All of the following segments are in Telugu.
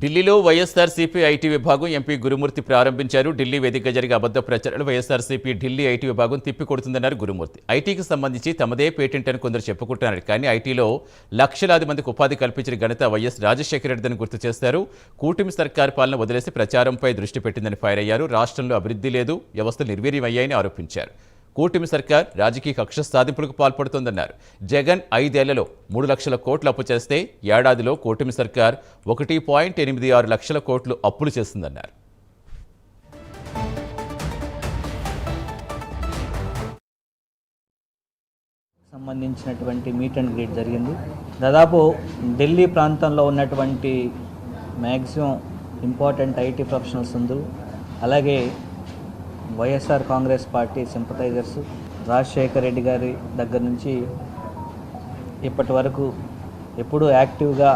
ఢిల్లీలో వైఎస్ఆర్సీపీ ఐటీ విభాగం ఎంపీ గురుమూర్తి ప్రారంభించారు. ఢిల్లీ వేదిక జరిగే అబద్ధ ప్రచారాలు వైఎస్ఆర్సీపీ ఢిల్లీ ఐటీ విభాగం తిప్పికొడుతుందన్నారు గురుమూర్తి. ఐటీకి సంబంధించి తమదే పేటెంట్ అని కొందరు చెప్పుకుంటున్నారు. కానీ ఐటీలో లక్షలాది మందికి ఉపాధి కల్పించిన ఘనత వైఎస్ రాజశేఖర రెడ్డిని గుర్తు చేస్తారు. కూటమి సర్కార్ పాలన వదిలేసి ప్రచారంపై దృష్టి పెట్టిందని ఫైర్ అయ్యారు. రాష్ట్రంలో అభివృద్ధి లేదు వ్యవస్థలు నిర్వీర్యమయ్యాయని ఆరోపించారు. కూటమి సర్కార్ రాజకీయ కక్ష సాధింపులకు పాల్పడుతోందన్నారు. జగన్ ఐదేళ్ళలో మూడు లక్షల కోట్లు అప్పు చేస్తే ఏడాదిలో కూటమి సర్కార్ ఒకటి పాయింట్ ఎనిమిది ఆరు లక్షల కోట్లు అప్పులు చేస్తుందన్నారు. సంబంధించినటువంటి మీట్ అండ్ గ్రీట్ జరిగింది. దాదాపు ఢిల్లీ ప్రాంతంలో ఉన్నటువంటి మ్యాక్సిమం ఇంపార్టెంట్ ఐటీ ప్రొఫెషనల్స్ అందరూ అలాగే YSR Congress party sympathisers Rajasekhar Reddy గారి దగ్గర నుంచి ఇప్పటి వరకు ఎప్పుడూ యాక్టివ్గా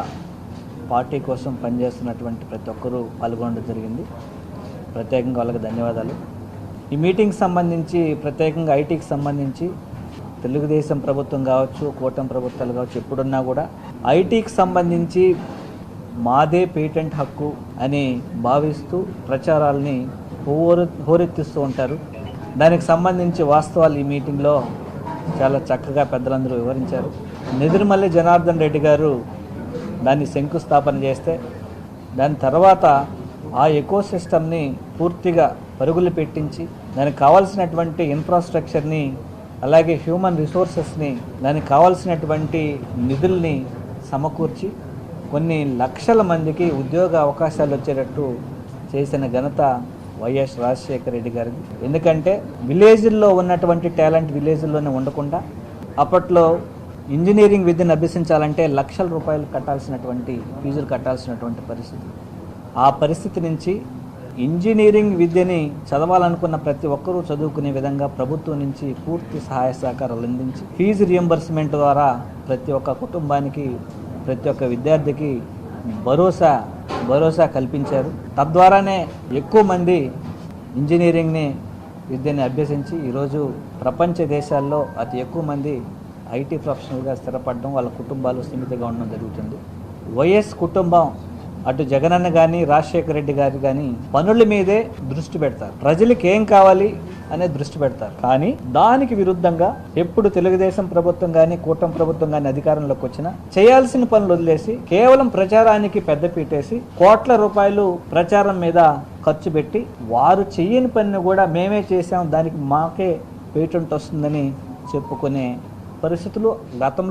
పార్టీ కోసం పనిచేస్తున్నటువంటి ప్రతి ఒక్కరూ పాల్గొనడం జరిగింది. ప్రత్యేకంగా వాళ్ళకి ధన్యవాదాలు. ఈ మీటింగ్ సంబంధించి ప్రత్యేకంగా ఐటీకి సంబంధించి తెలుగుదేశం ప్రభుత్వం కావచ్చు కూటమి ప్రభుత్వాలు కావచ్చు ఎప్పుడున్నా కూడా ఐటీకి సంబంధించి మాదే పేటెంట్ హక్కు అని భావిస్తూ ప్రచారాల్ని హోరె హోరెత్తిస్తూ ఉంటారు. దానికి సంబంధించి వాస్తవాలు ఈ మీటింగ్లో చాలా చక్కగా పెద్దలందరూ వివరించారు. నిదురుమల్లి జనార్దన్ రెడ్డి గారు దాన్ని శంకుస్థాపన చేస్తే దాని తర్వాత ఆ ఎకో సిస్టమ్ని పూర్తిగా పరుగులు పెట్టించి దానికి కావాల్సినటువంటి ఇన్ఫ్రాస్ట్రక్చర్ని అలాగే హ్యూమన్ రిసోర్సెస్ని దానికి కావాల్సినటువంటి నిధుల్ని సమకూర్చి కొన్ని లక్షల మందికి ఉద్యోగ అవకాశాలు వచ్చేటట్టు చేసిన ఘనత వైఎస్ రాజశేఖర రెడ్డి గారికి ఎందుకంటే విలేజ్ల్లో ఉన్నటువంటి టాలెంట్ విలేజ్ల్లోనే ఉండకుండా అప్పట్లో ఇంజనీరింగ్ విద్యను అభ్యసించాలంటే లక్షల రూపాయలు కట్టాల్సినటువంటి ఫీజులు కట్టాల్సినటువంటి పరిస్థితి. ఆ పరిస్థితి నుంచి ఇంజనీరింగ్ విద్యని చదవాలనుకున్న ప్రతి ఒక్కరూ చదువుకునే విధంగా ప్రభుత్వం నుంచి పూర్తి సహాయ సహకారాలు అందించి ఫీజు రియంబర్స్మెంట్ ద్వారా ప్రతి ఒక్క కుటుంబానికి ప్రతి ఒక్క విద్యార్థికి భరోసా భరోసా కల్పించారు. తద్వారానే ఎక్కువ మంది ఇంజనీరింగ్ని విద్యని అభ్యసించి ఈరోజు ప్రపంచ దేశాల్లో అతి ఎక్కువ మంది ఐటీ ప్రొఫెషనల్గా స్థిరపడడం వాళ్ళ కుటుంబాలు స్థిమితంగా ఉండడం జరుగుతుంది. వైఎస్ కుటుంబం అటు జగనన్న కానీ రాజశేఖర రెడ్డి గారు కానీ పనుల మీదే దృష్టి పెడతారు. ప్రజలకు ఏం కావాలి? అనే దృష్టి పెడతారు. కానీ దానికి విరుద్ధంగా ఎప్పుడు తెలుగుదేశం ప్రభుత్వం కానీ కూటమి ప్రభుత్వం కానీ అధికారంలోకి వచ్చినా చేయాల్సిన పనులు వదిలేసి కేవలం ప్రచారానికి పెద్ద పీటేసి కోట్ల రూపాయలు ప్రచారం మీద ఖర్చు పెట్టి వారు చెయ్యని పనిని కూడా మేమే చేసాం దానికి మాకే పేటెంట్ వస్తుందని చెప్పుకునే పరిస్థితులు గతంలో